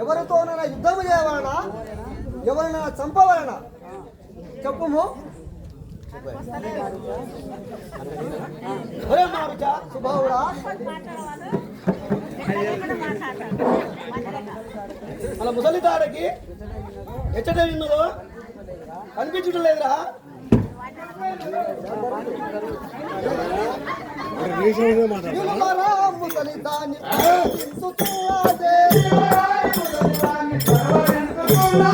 ఎవరితోనైనా యుద్ధం చేయవలనా? ఎవరైనా చంపవలనా? చెప్పుము ఒరే మారుచా సుభావుడా అలా ముసలి తాడకి ఎచ్చట విన్నదో? కనిపించడం లేదురా. ముసలి దాని సుతులాదే. నిలువరా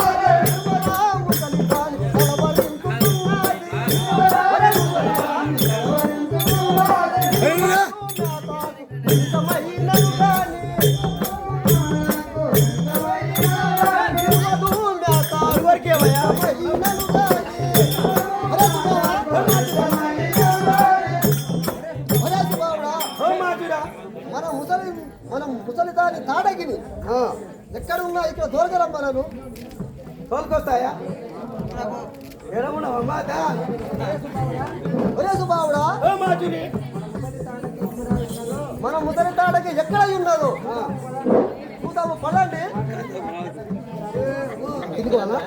మన ముసలి మనం ముసలి దాని తాడగిని ఎక్కడ ఉన్నా ఇక్కడ దొరకరమ్మనను తోలుకొస్తాయా? ఎడమున్నావా మాత ఒరే సుబావుడా. మన ముసలి తాడకి ఎక్కడ ఉన్నదో? చూద్దాము పడండి ఇదిగోనా